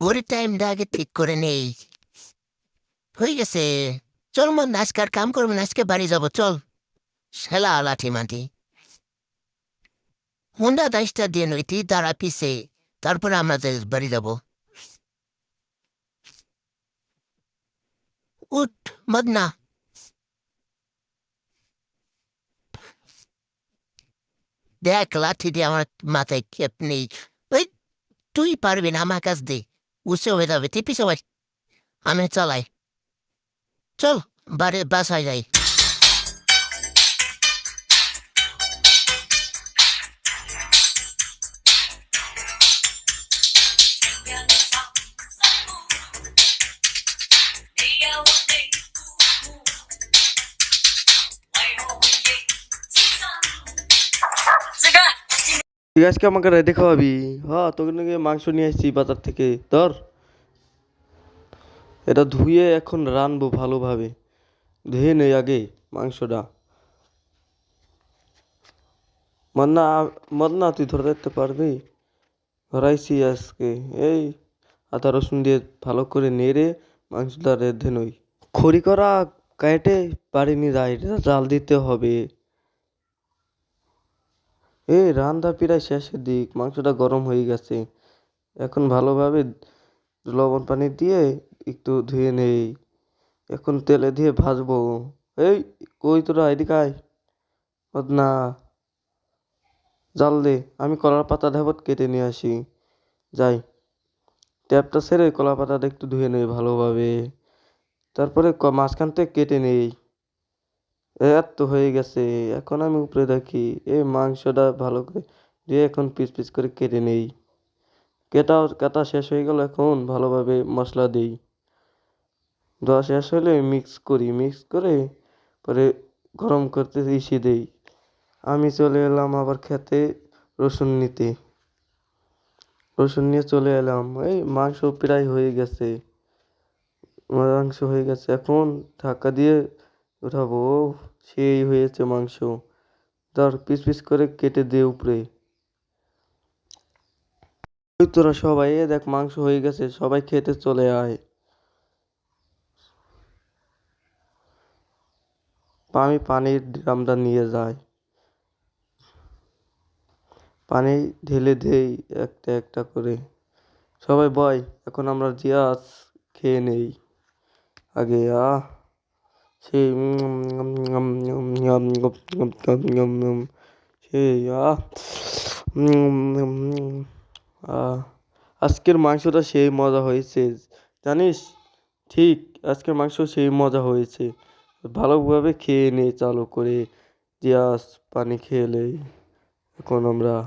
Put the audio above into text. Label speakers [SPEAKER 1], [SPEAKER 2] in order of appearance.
[SPEAKER 1] ওরে টাইমটা আগে ঠিক করে নেই হয়ে গেছে চল মন আজকে আর কাম করব না আজকে বাড়ি যাব চল শালা লাঠি মাটি হুন্ডা দাইশটা দিয়ে নইতি তারা পিছে তারপরে আমরা বাড়ি যাব উঠ মদনা দেখ লাঠি দিয়ে আমার মাথায় খেপ নেই ওই তুই পারবি না আমার কাছ দিয়ে উঁচু হয়ে যাবে তুই পিছু ভাই আমি চালাই চল বাড়ি বাসায় যাই
[SPEAKER 2] তুই আজকে আমাকে রেডি খাওয়াবি হ্যাঁ তোকে নাকি মাংস নিয়ে আসছি বাজার থেকে। ধর। এটা ধুয়ে এখন রানবো ভালোভাবে। ধুয়ে নেই আগে মাংসটা। মন্না মন্না, তুই ধরে রাখতে পারবি? ধরাইছি আজকে। এই, আদা রসুন দিয়ে ভালো করে নেড়ে মাংসটা রেঁধে নই। খড়ি করা কেটে নিয়ে যায় এটা জাল দিতে হবে। এই রান্না প্রায় শেষের দিক, মাংসটা গরম হয়ে গেছে। এখন ভালোভাবে লবণ পানি দিয়ে একটু ধুয়ে নেই। এখন তেলে দিয়ে ভাজবো। এই, কই তোরা, এদিকে আয়। না জাল দে, আমি কলার পাতা ধাবত কেটে নিয়ে আসি। যাই, ট্যাপটা সেরে কলা পাতাটা একটু ধুয়ে নেই ভালোভাবে। তারপরে মাঝখান থেকে কেটে নেই। এত হয়ে গেছে। এখন আমি উপরে রাখি এই মাংসটা ভালো করে দিয়ে এখন পিস পিস করে কেটে নেই। কেটা, কাটা শেষ হয়ে গেল এখন, ভালোভাবে মশলা দিই। দেওয়া শেষ হলে মিক্স করি মিক্স করে পরে গরম করতে ইসি দেই। আমি চলে এলাম আবার খেতে রসুন নিতে। রসুন নিয়ে চলে এলাম, এই মাংস প্রায় হয়ে গেছে। মাংস হয়ে গেছে, এখন ঢাকা দিয়ে উঠাবো। সেই হয়েছে মাংস। ধর, পিস পিস করে কেটে দে উপরে। তোরা সবাই দেখ মাংস হয়ে গেছে, সবাই খেতে চলে আয়। আমি পানির ড্রামটা নিয়ে যাই। পানি ঢেলে দেই একটা একটা করে। সবাই বয়, এখন আমরা জিয়াস খেয়ে নেই। আগে আহ, সেই সেই আহ আজকের মাংসটা সেই মজা হয়েছে। জানিস? ঠিক, আজকের মাংস সেই মজা হয়েছে। ভালোভাবে খেয়ে নে, চালু করে। জিয়াস পানি নেই এখন আমরা